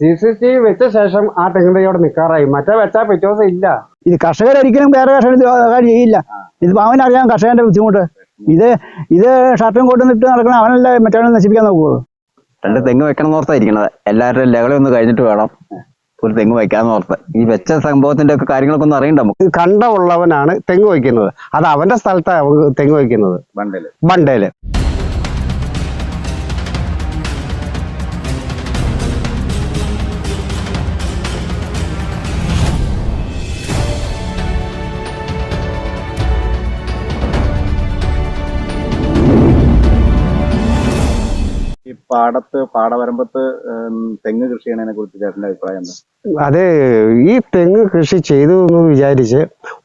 C C T V വെച്ച ശേഷം ആ തെങ്ങിൻ തൈ അവിടെ നിൽക്കാറായി മറ്റേ വെച്ചാൽ പിറ്റേ ദിവസം ഇല്ല. ഇത് കർഷകരൊരിക്കലും വേറെ കർഷകർ ചെയ്യില്ല ഇത് അവനറിയാം കർഷകന്റെ ബുദ്ധിമുട്ട്. ഇത് ഇത് ഷർട്ടും കോട്ടും ഇട്ട് നടക്കണം അവനല്ല മറ്റവനെ നശിപ്പിക്കാൻ നോക്കുള്ളൂ. രണ്ട് തെങ്ങ് വെക്കണം ഓർത്തായിരിക്കണത് എല്ലാവരുടെയും ലഹള ഒന്ന് കഴിഞ്ഞിട്ട് വേണം ഒരു തെങ്ങ് വയ്ക്കാന്ന് ഓർത്ത്. ഈ വെച്ച സംഭവത്തിന്റെ ഒക്കെ കാര്യങ്ങളൊക്കെ ഒന്ന് അറിയണ്ട? നമുക്ക് കണ്ടമുള്ളവനാണ് തെങ്ങ് വയ്ക്കുന്നത്. അത് അവന്റെ സ്ഥലത്താണ് തെങ്ങ് വയ്ക്കുന്നത്. ബണ്ടേൽ ബണ്ടേൽ പാടത്ത് പാടവരമ്പത്ത് തെങ്ങ് കൃഷി ചെയ്യണതിനെ കുറിച്ച് ചേട്ടന്റെ അഭിപ്രായം എന്താ? അതെ ഈ തെങ്ങ് കൃഷി ചെയ്തു എന്ന് വിചാരിച്ച്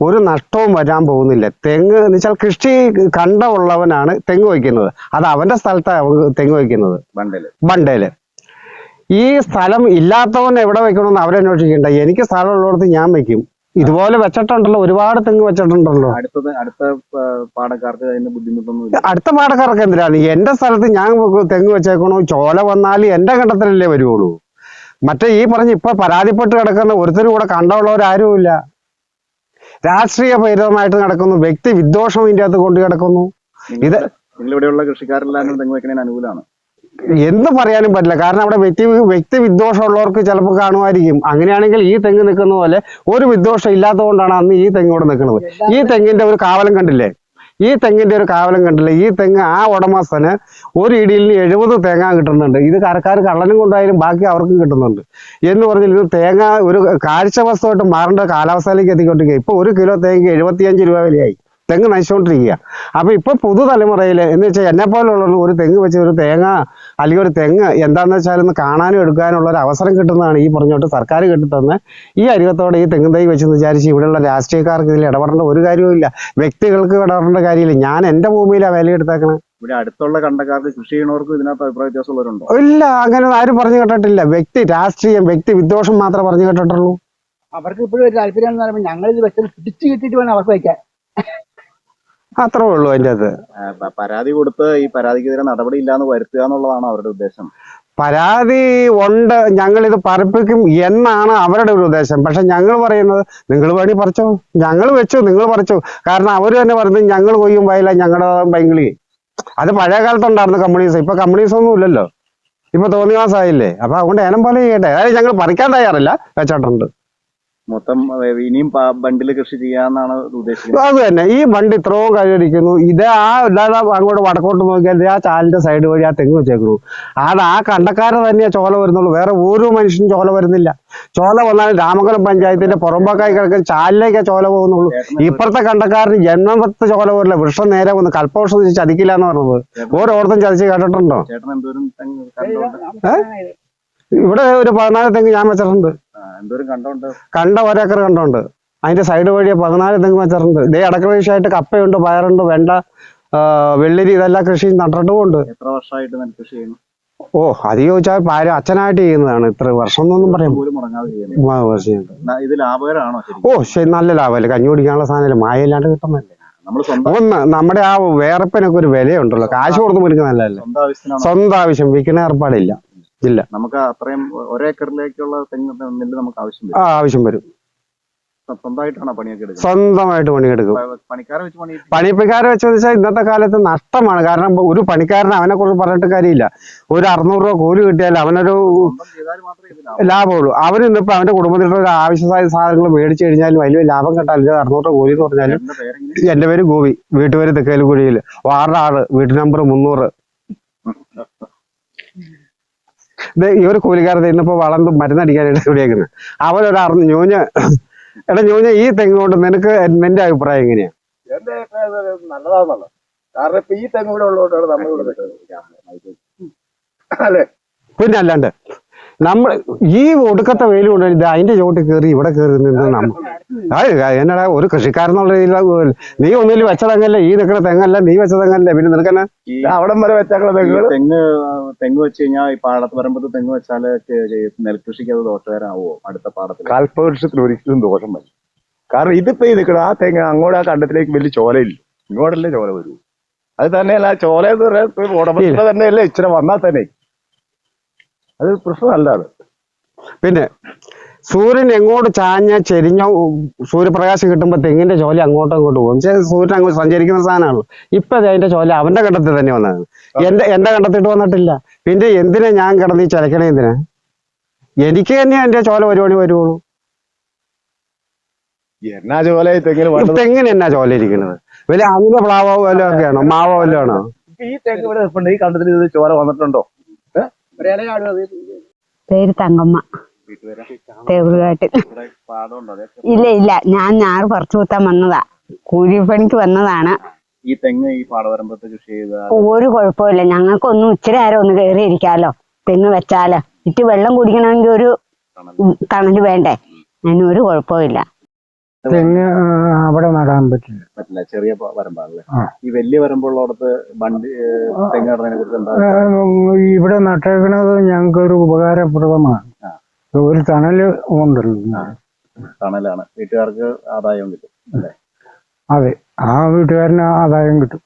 ഒരു നഷ്ടവും വരാൻ പോകുന്നില്ല. തെങ്ങ് എന്ന് വെച്ചാൽ കൃഷി കണ്ടമുള്ളവനാണ് തെങ്ങ് വയ്ക്കുന്നത്. അത് അവന്റെ സ്ഥലത്താണ് തെങ്ങ് വയ്ക്കുന്നത്. ബണ്ടേൽ ബണ്ടേൽ ഈ സ്ഥലം ഇല്ലാത്തവൻ എവിടെ വെക്കണമെന്ന് അവരന്വേഷിക്കണ്ട. എനിക്ക് സ്ഥലം ഉള്ളിടത്ത് ഞാൻ വെക്കും ഇതുപോലെ വെച്ചിട്ടുണ്ടല്ലോ ഒരുപാട് തെങ്ങ് വെച്ചിട്ടുണ്ടല്ലോ. അടുത്തത് അടുത്ത പാടക്കാർക്ക് അതിന് അടുത്ത പാടക്കാർക്ക് എന്തിനാണ്? എന്റെ സ്ഥലത്ത് ഞാൻ തെങ്ങ് വെച്ചേക്കണോ ചോല വന്നാൽ എന്റെ കണ്ടത്തിലല്ലേ വരുവുള്ളൂ. മറ്റേ ഈ പറഞ്ഞ ഇപ്പൊ പരാതിപ്പെട്ട് കിടക്കുന്ന ഒരുത്തരും കൂടെ കണ്ടുള്ളവരാരുമില്ല. രാഷ്ട്രീയ പരിതമായിട്ട് നടക്കുന്നു വ്യക്തി വിദ്വേഷം ഇതിന്റെ അകത്ത് കൊണ്ട് കിടക്കുന്നു. ഇത് ഇവിടെയുള്ള കൃഷിക്കാരെല്ലാം തെങ്ങ് വെക്കുന്നതിന് അനുകൂലമാണ്. എന്ത് പറയാനും പറ്റില്ല. കാരണം അവിടെ വ്യക്തി വ്യക്തി വിദ്വേഷമുള്ളവർക്ക് ചിലപ്പോൾ കാണുമായിരിക്കും. അങ്ങനെയാണെങ്കിൽ ഈ തെങ്ങ് നിൽക്കുന്ന പോലെ ഒരു വിദ്വേഷം ഇല്ലാത്തതുകൊണ്ടാണ് അന്ന് ഈ തെങ്ങ് ഇവിടെ നിൽക്കുന്നത്. ഈ തെങ്ങിന്റെ ഒരു കാവലം കണ്ടില്ലേ? ഈ തെങ്ങിന്റെ ഒരു കാവലം കണ്ടില്ലേ? ഈ തെങ്ങ് ആ ഉടമസ്ഥന് ഒരു ഇടിയിൽ എഴുപത് തേങ്ങ കിട്ടുന്നുണ്ട്. ഇത് കരക്കാർ കള്ളനും കൊണ്ടായാലും ബാക്കി അവർക്കും കിട്ടുന്നുണ്ട്. എന്ന് പറഞ്ഞാൽ ഇത് തേങ്ങ ഒരു കാഴ്ച വസ്തുവായിട്ട് മാറേണ്ട കാലാവസ്ഥയിലേക്ക് എത്തിക്കൊണ്ടിരിക്കുക ഇപ്പൊ ഒരു കിലോ തേങ്ങ എഴുപത്തിയഞ്ച് രൂപ വിലയായി. തെങ്ങ് നശിച്ചുകൊണ്ടിരിക്കുക അപ്പൊ ഇപ്പൊ പുതുതലമുറയിൽ എന്ന് വെച്ചാൽ എന്നെ പോലുള്ള ഒരു തെങ്ങ് വെച്ച് ഒരു തേങ്ങ അല്ലെങ്കിൽ ഒരു തെങ്ങ് എന്താണെന്ന് വെച്ചാൽ ഒന്ന് കാണാനും എടുക്കാനുള്ള ഒരു അവസരം കിട്ടുന്നതാണ് ഈ പറഞ്ഞോട്ട് സർക്കാർ കിട്ടിത്തന്ന്. ഈ അരികത്തോടെ ഈ തെങ്ങ് തൈ വെച്ചെന്ന് വിചാരിച്ച് ഇവിടെയുള്ള രാഷ്ട്രീയക്കാർക്ക് ഇതിൽ ഇടപെടേണ്ട ഒരു കാര്യവുമില്ല. വ്യക്തികൾക്ക് ഇടപെടേണ്ട കാര്യമില്ല. ഞാൻ എന്റെ ഭൂമിയിലാണ് വില എടുത്തേക്കണേ. ഇവിടെ അടുത്തുള്ള കണ്ടക്കാർക്ക് കൃഷി ചെയ്യണവർക്ക് ഇതിനകത്ത് അഭിപ്രായ വ്യത്യാസമുള്ളവരുണ്ടോ ഇല്ല അങ്ങനെ ആരും പറഞ്ഞു കേട്ടിട്ടില്ല. വ്യക്തി രാഷ്ട്രീയം വ്യക്തി വിദ്വേഷം മാത്രമേ പറഞ്ഞു കേട്ടിട്ടുള്ളൂ. അവർക്ക് ഇപ്പോഴും ഒരു താല്പര്യം എന്ന് പറയുമ്പോൾ ഞങ്ങൾ ഇത് വെച്ചത് പിടിച്ചു കിട്ടിയിട്ട് വേണം അവർക്ക് വയ്ക്കാൻ. അത്രേ ഉള്ളൂ അതിന്റെ അത്. പരാതി കൊടുത്ത് ഈ പരാതിക്കെതിരെ നടപടി ഇല്ലാന്ന് വരുത്തുക എന്നുള്ളതാണ് അവരുടെ ഉദ്ദേശം. പരാതി ഉണ്ട് ഞങ്ങൾ ഇത് പറപ്പിക്കും എന്നാണ് അവരുടെ ഒരു ഉദ്ദേശം. പക്ഷെ ഞങ്ങൾ പറയുന്നത് നിങ്ങൾ വേണി പറിച്ചോ. ഞങ്ങൾ വെച്ചു നിങ്ങൾ പറിച്ചു. കാരണം അവർ തന്നെ പറയുന്നത് ഞങ്ങൾ കൊയ്യും വയല ഞങ്ങളുടെ ബംഗ്ലി അത് പഴയ കാലത്തുണ്ടായിരുന്നു കമ്മ്യൂണിസം. ഇപ്പൊ കമ്മ്യൂണിസം ഒന്നും ഇല്ലല്ലോ. ഇപ്പൊ തോന്നിവാസമായില്ലേ? അപ്പൊ അതുകൊണ്ട് ഏനം പോലെ ചെയ്യട്ടെ. അതായത് ഞങ്ങൾ പറിക്കാൻ തയ്യാറല്ല വെച്ചിട്ടുണ്ട്. മൊത്തം ഇനിയും ബണ്ടിൽ കൃഷി ചെയ്യാന്നാണ് ഉദ്ദേശിക്കുന്നത്. അത് തന്നെ. ഈ ബണ്ട് ഇത്രയും കഴിഞ്ഞിരിക്കുന്നു. ഇത് ആ അല്ലാതെ അങ്ങോട്ട് വടക്കോട്ട് നോക്കിയാൽ ആ ചാലിന്റെ സൈഡ് വഴി ആ തെങ്ങ് വെച്ചേക്കുന്നു അത് ആ കണ്ടക്കാരെ തന്നെയാ ചോല വരുന്നുള്ളൂ. വേറെ ഒരു മനുഷ്യനും ചോല വരുന്നില്ല. ചോല വന്നാൽ രാമകലം പഞ്ചായത്തിന്റെ പുറമ്പക്കായി കിടക്കുന്ന ചാലിലേക്കാ ചോല പോകുന്നുള്ളൂ. ഇപ്പുറത്തെ കണ്ടക്കാരന് ജന്മത്തെ ചോല വരില്ല. വൃക്ഷം നേരെ വന്ന് കൽപ്പവൃക്ഷം ചതിക്കില്ല എന്ന് പറഞ്ഞത്. ഓരോരുത്തരും ചതിച്ച് കേട്ടിട്ടുണ്ടോ? ഏഹ് ഇവിടെ ഒരു പതിനാല് തെങ്ങ് ഞാൻ വെച്ചിട്ടുണ്ട്. കണ്ട ഒരേക്കർ കണ്ടുണ്ട് അതിന്റെ സൈഡ് വഴി പതിനാല് തെങ്ങ് വെച്ചിട്ടുണ്ട്. ഇതേ അടക്ക കൃഷിയായിട്ട് കപ്പയുണ്ട് പയറുണ്ട് വെണ്ട വെള്ളരി ഇതെല്ലാം കൃഷി നട്ടിട്ടുമുണ്ട് എത്ര വർഷമായിട്ട് കൃഷി ചെയ്യുന്നു? ഓ അത് ചോദിച്ചാൽ പാര് അച്ഛനായിട്ട് ചെയ്യുന്നതാണ്. ഇത്ര വർഷം എന്നൊന്നും പറയാം ഓ ശരി നല്ല ലാഭമല്ലേ? കഞ്ഞി കുടിക്കാനുള്ള സാധനം മായയില്ലാണ്ട് കിട്ടുന്നല്ലേ ഒന്ന് നമ്മുടെ ആ വേർപ്പിനൊക്കെ ഒരു വിലയുണ്ടല്ലോ. കാശ് കൊടുത്ത് മേടിക്കുന്നതല്ലേ സ്വന്തം ആവശ്യം വിൽക്കുന്ന ഏർപ്പാടില്ല. ഇല്ല. നമുക്ക് അത്രയും ഒരേക്കറിലേക്കുള്ള തെങ്ങ് നെല്ല് നമുക്ക് ആവശ്യം ആ വരും ആവശ്യം വരും. സ്വന്തമായിട്ടാണ് പണിയൊക്കെ എടുക്കുന്നത്? സ്വന്തമായിട്ട് പണിയെടുക്കും. പണിപ്പിക്കാരെ പണിക്കാരെ വെച്ച് പണി പണിപ്പിക്കാരെ വെച്ചെന്ന് വെച്ചാൽ ഇന്നത്തെ കാലത്ത് നഷ്ടമാണ്. കാരണം ഒരു പണിക്കാരന് അവനെ കുറിച്ച് പറഞ്ഞിട്ട് കാര്യമില്ല. ഒരു അറുന്നൂറ് രൂപ കൂലി കിട്ടിയാൽ അവനൊരു ലാഭമുള്ളൂ. അവന് ഇന്നിപ്പോ അവന്റെ കുടുംബത്തിലുള്ള ഒരു ആവശ്യമായ സാധനങ്ങൾ മേടിച്ചു കഴിഞ്ഞാലും വലിയ ലാഭം കിട്ടാൻ അറുന്നൂറ് രൂപ കൂലി എന്ന് പറഞ്ഞാലും എന്റെ പേര് ഗോപി. വീട്ടുപേര് തെക്കേലുകുഴിയിൽ വാർഡ് ആറ്. വീട്ടു നമ്പർ മുന്നൂറ്. ഇത് ഈ ഒരു കൂലിക്കാരത്തെ ഇന്നിപ്പോ വളർന്ന് മരുന്നടിക്കാനായിട്ട് ഇവിടെയേക്കുന്നത് അവരൊരു അറിഞ്ഞു ഞൂഞ്ഞ എടാ ഞൂഞ്ഞ ഈ തെങ്ങ് കൊണ്ട് നിനക്ക് നിന്റെ അഭിപ്രായം എങ്ങനെയാ? എന്റെ അഭിപ്രായം നല്ലതാണെന്നല്ല കാരണം ഇപ്പൊ ഈ തെങ്ങ് ഇവിടെ ഉള്ളതുകൊണ്ടാണ് നമ്മൾ ഇവിടെ നിൽക്കുന്നത്. അല്ലേ? പിന്നെ അല്ലാണ്ട് നമ്മൾ ഈ ഒടുക്കത്തെ വെയിൽ കൊണ്ട് അതിന്റെ ചോട്ടിൽ കയറി ഇവിടെ കയറി നിന്ന് നമ്മ അത് എന്നടാ ഒരു കൃഷിക്കാരെന്നുള്ള രീതിയിൽ നീ ഒന്നിൽ വെച്ച തെങ്ങല്ല ഈ നിൽക്കുന്ന തെങ്ങല്ല നീ വെച്ച തെങ്ങല്ലേ പിന്നെ നിനക്കെന്നെ? അവിടെ വരെ വെച്ചേക്കുള്ള തെങ്ങ് തെങ്ങ് തെങ്ങ് വെച്ച് കഴിഞ്ഞാൽ ഈ പാടത്ത് വരുമ്പോ തെങ്ങ് വെച്ചാൽ നെൽകൃഷിക്ക് അത് ദോഷകരമാവോ അടുത്ത പാടത്തിൽ കാൽപ്പവൃക്ഷത്തിൽ ഒരിക്കലും ദോഷം വരും കാരണം ഇതിപ്പോ ഈ നിൽക്കണം ആ തെങ്ങ് അങ്ങോട്ട് ആ കണ്ടത്തിലേക്ക് വലിയ ചോലയില്ല. ഇങ്ങോട്ടല്ലേ ചോല വരൂ. അത് തന്നെയല്ല ആ ചോല എന്ന് പറയാൻ ഉടമസ്ഥ തന്നെയല്ലേ ഇച്ചിരി വന്നാൽ തന്നെ. അത് പ്രശ്നമല്ല അത്. പിന്നെ സൂര്യൻ എങ്ങോട്ട് ചാഞ്ഞ ചെരിഞ്ഞ സൂര്യപ്രകാശം കിട്ടുമ്പോൾ തെങ്ങിന്റെ ചോല അങ്ങോട്ടും ഇങ്ങോട്ടും പോകും. പക്ഷേ സൂര്യൻ അങ്ങോട്ട് സഞ്ചരിക്കുന്ന സാധനമാണല്ലോ. ഇപ്പൊ അതിന്റെ ചോല അവന്റെ കണ്ടത്തിൽ തന്നെ വന്നത് എന്റെ എന്റെ കണ്ടത്തിട്ട് വന്നിട്ടില്ല. പിന്നെ എന്തിനാ ഞാൻ കിടന്ന് ഈ ചിലക്കണേ എന്തിനാ? എനിക്ക് തന്നെ എന്റെ ചോല ഒരു മണി വരുവുള്ളൂ. എന്നാ ചോല തെങ്ങിന് എന്നാ ചോല ഇരിക്കുന്നത്? വലിയ അമിത പ്ലാവോ വല്ലതും ആണോ? മാവോ വല്ലതും ആണോ? ഈ തെങ്ങ് ഇവിടെ ഈ കണ്ടത്തിൽ ചോല വന്നിട്ടുണ്ടോ? പേര് തങ്കമ്മ. അതെ. ഇല്ല ഇല്ല. ഞാൻ ഞാറ് പറിച്ചു കൂത്താൻ വന്നതാ. കൂലിപ്പണിക്ക് വന്നതാണ്. ഈ തെങ്ങ് ഈ പാടവരമ്പത്ത് കൃഷി ചെയ്ത? ഒരു കുഴപ്പമില്ല ഞങ്ങൾക്കൊന്നും ഇച്ചിരി നേരം ഒന്ന് കയറി ഇരിക്കാലോ തെങ്ങ് വെച്ചാൽ. ഇട്ട് വെള്ളം കുടിക്കണമെങ്കിൽ ഒരു തണൽ. വേണ്ടേ? അതിനൊരു കുഴപ്പമില്ല തെങ്ങ് അവിടെ നടാൻ പറ്റില്ല. പറ്റില്ല. ചെറിയ വരമ്പാണല്ലേ? ഈ വലിയ വരമ്പുള്ളടത്ത് ബണ്ട് ഏഹ്, തെങ്ങ് നടുന്നതിനെ കുറിച്ച് എന്താ? ഇവിടെ നട്ടേക്കണത് ഞങ്ങൾക്ക് ഒരു ഉപകാരപ്രദമാണ്. ഒരു തണൽ ഉണ്ടല്ലോ. തണലാണ്. വീട്ടുകാർക്ക് ആദായം കിട്ടും അല്ലേ? അതെ ആ വീട്ടുകാരന് ആദായം കിട്ടും.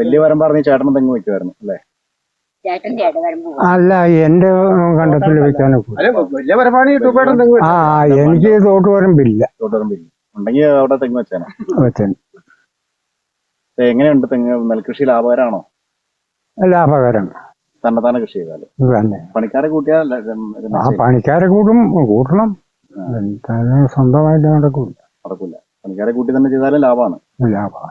വലിയ വരം ഈ ചേട്ടൻ തെങ്ങ് വെക്കുമായിരുന്നു അല്ലേ? അല്ല എന്റെ കണ്ടത്തിൽ വെക്കാൻ ആ എനിക്ക് തോട്ട് വരമ്പില്ല തോട്ടറമ്പില്ല ഉണ്ടെങ്കിൽ അവിടെ തെങ്ങ് വെച്ചാണ് വെച്ചാൽ എങ്ങനെയുണ്ട് തെങ്ങ്? നെൽകൃഷി ലാഭകരാണോ? ലാഭകരം. തന്നെത്താനെ കൃഷി ചെയ്താൽ. തന്നെ പണിക്കാരെ കൂട്ടിയാൽ ആ പണിക്കാരെ കൂട്ടും കൂട്ടണം. സ്വന്തമായിട്ട് നടക്കൂല. നടക്കൂല. പണിക്കാരെ കൂട്ടി തന്നെ ചെയ്താലും ലാഭമാണ് ലാഭം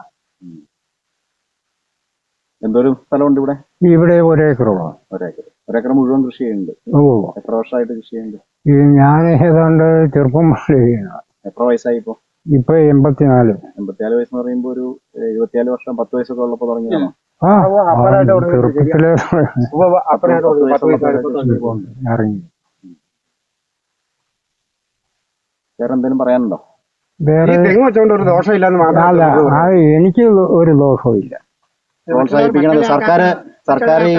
എന്തോരം സ്ഥലമുണ്ട് ഇവിടെ? ഇവിടെ ഒരേക്കറോളം ഒരേക്കർ ഒരേക്കർ മുഴുവൻ കൃഷി ചെയ്യുന്നുണ്ട്. ഓ. എത്ര വർഷമായിട്ട് കൃഷി ചെയ്യുന്നുണ്ട്? ഈ ഞാൻ ഏതാണ്ട് ചെറുപ്പം. എത്ര വയസ്സായി ഇപ്പൊ? ഇപ്പൊ എൺപത്തിനാല്. എൺപത്തിനാല് വയസ്സ് എന്ന് പറയുമ്പോൾ ഒരു എഴുപത്തിനാല് വർഷം പത്ത് വയസ്സൊക്കെ ഉള്ളപ്പോ തുടങ്ങിയാണോ ചെറുപ്പത്തിലെ ഇറങ്ങി വേറെ എന്തെങ്കിലും പറയാനുണ്ടോ? ഈ വേറെ തെങ്ങ് വെച്ചോണ്ട് ഒരു ദോഷമില്ലെന്ന് അല്ല അത് എനിക്ക് ഒരു ദോഷവും ഇല്ല പ്രോത്സാഹിപ്പിക്കണത് സർക്കാർ സർക്കാർ ഈ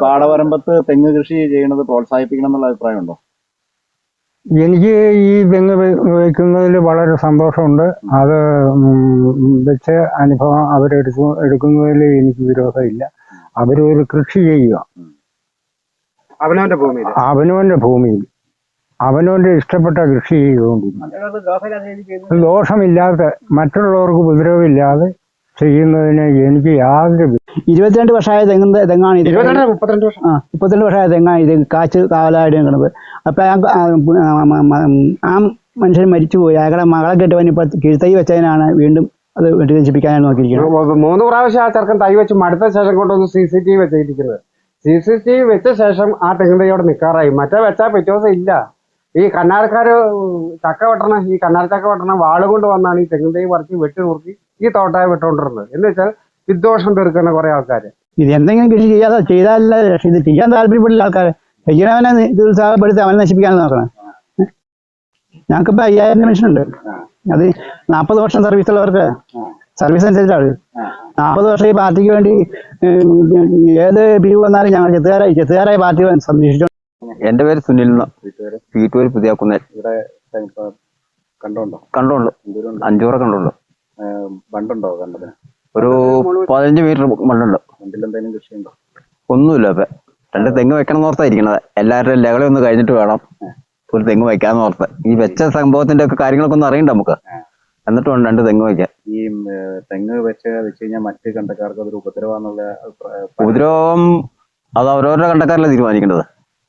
പാടവരമ്പത്ത് തെങ്ങ് കൃഷി ചെയ്യുന്നത് പ്രോത്സാഹിപ്പിക്കണം എന്നുള്ള അഭിപ്രായമുണ്ടോ? എനിക്ക് ഈ തെങ്ങ് വെക്കുന്നതിൽ വളരെ സന്തോഷമുണ്ട്. അത് വെച്ച വെച്ച് അനുഭവം അവരെടുക്കു എടുക്കുന്നതിൽ എനിക്ക് വിരോധമില്ല. അവരൊരു കൃഷി ചെയ്യുക. അവനവന്റെ ഭൂമിയിൽ അവനവന്റെ ഭൂമിയിൽ അവനവന്റെ ഇഷ്ടപ്പെട്ട കൃഷി ചെയ്തുകൊണ്ടിരുന്നു ദോഷമില്ലാതെ മറ്റുള്ളവർക്ക് ഉപദ്രവമില്ലാതെ ചെയ്യുന്നതിന് എനിക്ക് യാതൊരു ഇരുപത്തിരണ്ട് വർഷമായ തെങ്ങ് തെങ്ങാണ് ഇത്. മുപ്പത്തിരണ്ട് വർഷം. ആ മുപ്പത്തിരണ്ട് വർഷമായ തെങ്ങാണ് ഇത്. കാച്ച് കാവലായിട്ട് നിൽക്കുന്നത് അപ്പൊ ആ മനുഷ്യൻ മരിച്ചുപോയി. അയാളുടെ മകളെ കെട്ടുവാൻ ഇപ്പൊ തൈ വെച്ചതിനാണ് വീണ്ടും അത് വീട്ടിൽ നശിപ്പിക്കാനാണ് നോക്കിയിരിക്കുന്നത് മൂന്ന് പ്രാവശ്യം ആ ചെറുക്കൻ തൈ വെച്ച് മടുത്ത ശേഷം കൊണ്ടൊന്ന് സി സി ടി വി വെച്ചിരിക്കുന്നത്. സി സി ടി വി വെച്ച ശേഷം ആ തെങ്ങിൻ തൈ അവിടെ നിൽക്കാറായി മറ്റേ വെച്ചാൽ പിറ്റേ ദിവസം ഇല്ല. ഈ കന്നാരക്കാര് ചക്ക വെട്ടണം ഈ കന്നാര ചക്ക വെട്ടണം വാൾ കൊണ്ട് വന്നാണ് ഈ തെങ്ങിൻ തൈ പറിച്ച് വെട്ടി നുറുക്കി ഈ തോട്ടായ വിട്ടുകൊണ്ടിരുന്നത് എന്ന് വെച്ചാൽ വിദ്വേഷം തീർക്കുന്ന കുറെ ആൾക്കാര്. ഇത് എന്തെങ്കിലും കൃഷി ചെയ്യാതെ ചെയ്താലല്ല. ഇത് ചെയ്യാൻ താല്പര്യപ്പെടില്ല ആൾക്കാര്. ചെയ്യണവനെ നിരുത്സാഹപ്പെടുത്തി അവനെ നശിപ്പിക്കാൻ നോക്കണം. ഞങ്ങൾക്കിപ്പോ അയ്യായിരം ഉണ്ട്. അത് നാൽപ്പത് വർഷം സർവീസ് ഉള്ളവർക്ക് സർവീസ് അനുസരിച്ചാണ്. നാൽപ്പത് വർഷം ഈ പാർട്ടിക്ക് വേണ്ടി ഏത് പിരിവ് വന്നാലും ഞങ്ങൾ ചെത്തുകാരായി ചെത്തുകാരായ പാർട്ടി സംരക്ഷിച്ചു എന്റെ പേര് സുനിൽ പുതിയ ഇപ്പൊ കണ്ടുണ്ടോ? എന്തോരം അഞ്ചൂറ ബണ്ടുണ്ടോ കണ്ടതിന് ഒരു പതിനഞ്ച് മീറ്റർ മണ്ണുണ്ട് ബണ്ടിൽ എന്തെങ്കിലും കൃഷിയുണ്ടോ? ഒന്നുമില്ല ഇപ്പൊ. രണ്ട് തെങ്ങ് വെക്കണം ഓർത്തായിരിക്കണത്. എല്ലാവരുടെയും ലകളി ഒന്ന് കഴിഞ്ഞിട്ട് വേണം ഒരു തെങ്ങ് വെക്കാന്ന് ഓർത്ത്. ഈ വെച്ച സംഭവത്തിന്റെ ഒക്കെ കാര്യങ്ങളൊക്കെ ഒന്ന് അറിയണ്ട നമുക്ക്? എന്നിട്ട് വേണം രണ്ട് തെങ്ങ് വെക്കാൻ. ഈ ഉം, ഏഹ്, തെങ്ങ് വെച്ച് വെച്ച് കഴിഞ്ഞാൽ മറ്റ് കണ്ടക്കാർക്ക് അതൊരു ഉപദ്രവാന്നുള്ള അഭിപ്രായ- ഉപദ്രവം അത് അവരവരുടെ കണ്ടക്കാരല്ല തീരുമാനിക്കേണ്ടത്?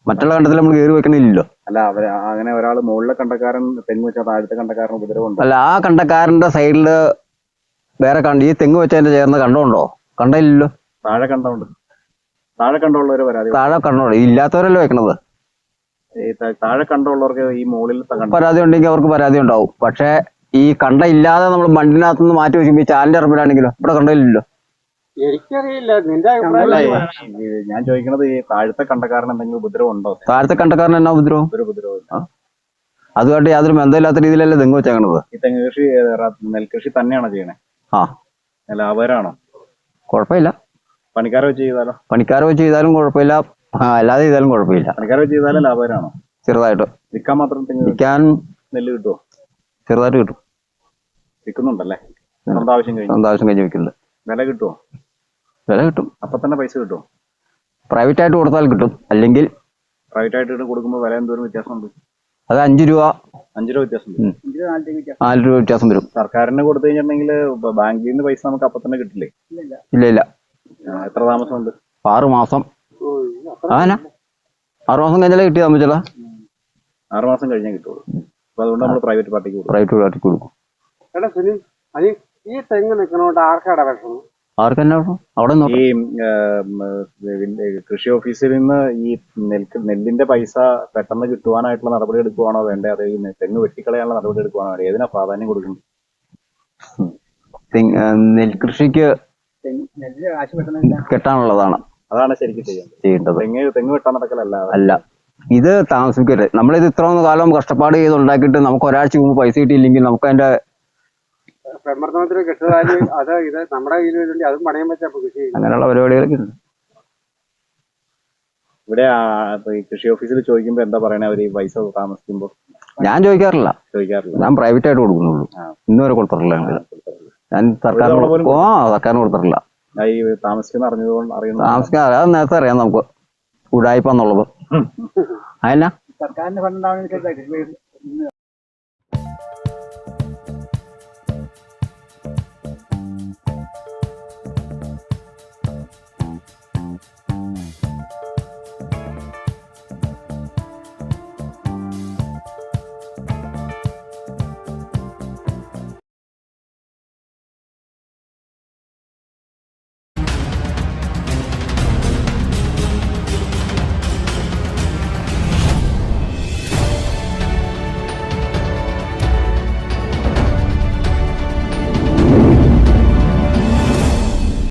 മറ്റുള്ള കണ്ടത്തിൽ നമ്മൾ കയറി വെക്കണില്ലല്ലോ. അല്ല അവർ അങ്ങനെ ഒരാൾ മുകളിലെ കണ്ടക്കാരൻ തെങ്ങ് വെച്ചാൽ താഴത്തെ കണ്ടക്കാരൻ ഉപദ്രവം ഉണ്ടോ അല്ല ആ കണ്ടക്കാരന്റെ സൈഡിൽ വേറെ കണ്ട ഈ തെങ്ങ് വെച്ചതിന്റെ ചേർന്ന് കണ്ടോണ്ടോ? കണ്ടില്ലല്ലോ താഴെ കണ്ടോണ്ട്. താഴെ കണ്ടമുള്ളവര് പരാതി താഴെ കണ്ടോണ്ട്. ഇല്ലാത്തവരല്ലോ വെക്കണത്? താഴെ കണ്ടുള്ളവർക്ക് ഈ മുകളിൽ പരാതി ഉണ്ടെങ്കിൽ അവർക്ക് പരാതി ഉണ്ടാവും. പക്ഷേ ഈ കണ്ട ഇല്ലാതെ നമ്മൾ മണ്ണിനകത്ത് നിന്ന് മാറ്റി വെക്കുമ്പോൾ ഈ ചാലിന്റെ ഇറപ്പിലാണെങ്കിലോ ഇവിടെ കണ്ടില്ലല്ലോ എനിക്കറിയില്ല. നിന്റെ അഭിപ്രായം ഞാൻ ചോദിക്കണത് ഈ താഴത്തെ കണ്ടക്കാരൻ എന്തെങ്കിലും ഉപദ്രവം ഉണ്ടോ? താഴത്തെ കണ്ടക്കാരൻ എന്നാ ഉപദ്രവം? ഒരു ഉപദ്രവം. അതുമായിട്ട് യാതൊരു ബന്ധമില്ലാത്ത രീതിയിലല്ലേ തെങ്ങ് വെച്ചേക്കണത്? ഈ തെങ്ങ് കൃഷി നെൽകൃഷി തന്നെയാണോ ചെയ്യണേ? ആ. ലാഭകരമാണോ കുഴപ്പമില്ല. പണിക്കാരെ വെച്ച് ചെയ്താലോ? പണിക്കാരെ വെച്ച് ചെയ്താലും കുഴപ്പമില്ല. ആ, അല്ലാതെ ചെയ്താലും കുഴപ്പമില്ല. പണിക്കാരെ വെച്ച് ചെയ്താലും ലാഭകരമാണോ ചെറുതായിട്ട്. വിൽക്കാൻ മാത്രം തെങ്ങ് വിൽക്കാൻ നെല്ല് കിട്ടുമോ ചെറുതായിട്ട് കിട്ടും. വിൽക്കുന്നുണ്ടല്ലേ? ആവശ്യം കഴിഞ്ഞു. സ്വന്തം ആവശ്യം കഴിഞ്ഞ് വിൽക്കുന്നുണ്ട് വില കിട്ടുമോ വില കിട്ടും. അപ്പൊ തന്നെ പൈസ കിട്ടുമോ പ്രൈവറ്റ് ആയിട്ട് കൊടുത്താൽ കിട്ടും. അല്ലെങ്കിൽ പ്രൈവറ്റ് ആയിട്ട് കൊടുക്കുമ്പോൾ വില എന്തോരം വ്യത്യാസമുണ്ട്? അത് അഞ്ച് രൂപ അഞ്ച് രൂപ വ്യത്യാസമുണ്ട് നാല് രൂപ വ്യത്യാസം വരും. സർക്കാരിന് കൊടുത്തു കഴിഞ്ഞിട്ടുണ്ടെങ്കിൽ ബാങ്കിൽ നിന്ന് പൈസ നമുക്ക് അപ്പൊ തന്നെ കിട്ടില്ലേ ഇല്ല ഇല്ല. ആ, എത്ര താമസമുണ്ട്? ആറ് മാസം. ആന ആറ് മാസം കഴിഞ്ഞാലേ കിട്ടിയ താമസിച്ചാ ആറ് മാസം കഴിഞ്ഞേ കിട്ടുള്ളൂ. അപ്പൊ അതുകൊണ്ട് നമ്മൾ പ്രൈവറ്റ് പാർട്ടിക്ക് കൊടുക്കും. പ്രൈവറ്റ് പാർട്ടിക്ക് കൊടുക്കും. എടാ അത് ഈ തെങ്ങ് നിൽക്കണോണ്ട് ആർക്കാടാ വിഷമം ആർക്ക് തന്നെ അവിടെ നിന്ന് ഈ കൃഷി ഓഫീസിൽ നിന്ന് ഈ നെൽക്ക് നെല്ലിന്റെ പൈസ പെട്ടെന്ന് കിട്ടുവാനായിട്ടുള്ള നടപടി എടുക്കുവാണോ വേണ്ടേ? അതോ ഈ തെങ്ങ് വെട്ടിക്കളയാനുള്ള നടപടി എടുക്കുവാണോ വേണ്ടേ? ഏതിനാ പ്രാധാന്യം കൊടുക്കുന്നത്? നെൽകൃഷിക്ക് കെട്ടാനുള്ളതാണ്. അതാണ് ശരിക്കും ചെയ്യേണ്ടത്. തെങ്ങ് തെങ്ങ് വെട്ടാൻ നടക്കലല്ല. അല്ല. ഇത് താമസിക്കരുത്. നമ്മളിത് ഇത്രയും കാലം കഷ്ടപ്പാട് ചെയ്ത് ഉണ്ടാക്കിയിട്ട് നമുക്ക് ഒരാഴ്ച മുമ്പ് പൈസ കിട്ടിയില്ലെങ്കിൽ നമുക്ക് അതിന്റെ സമ്മർദ്ദത്തിന് കെട്ടുതാലി അത് ഇത് നമ്മുടെ കയ്യിൽ വരുന്നുണ്ട് അതും പണയം വെച്ചാ കൃഷി. അങ്ങനെയുള്ള പരിപാടികളൊക്കെ ഉണ്ട്. ഇവിടെ ആ, ഇപ്പൊ ഈ കൃഷി ഓഫീസിൽ ചോദിക്കുമ്പോ എന്താ പറയണേ അവർ? ഈ പൈസ താമസിക്കുമ്പോ? ഞാൻ ചോദിക്കാറില്ല. ചോദിക്കാറില്ല. ഞാൻ പ്രൈവറ്റ് ആയിട്ട് കൊടുക്കുന്നുള്ളൂ. ഇന്നും വരെ കൊടുത്തിട്ടില്ല ഞങ്ങൾ ഞാൻ സർക്കാരിന് പോലും ഓ സർക്കാരിന് കൊടുത്തിട്ടില്ല. ആ, ഈ താമസിക്കുന്ന അറിഞ്ഞതുകൊണ്ട് അറിയുന്നു താമസിക്കാൻ അത് നേരത്തെ അറിയാം നമുക്ക്. ഉടായ്പ എന്നുള്ളത് അതല്ല സർക്കാരിന്റെ ഫണ്ട് ഉണ്ടാവുന്ന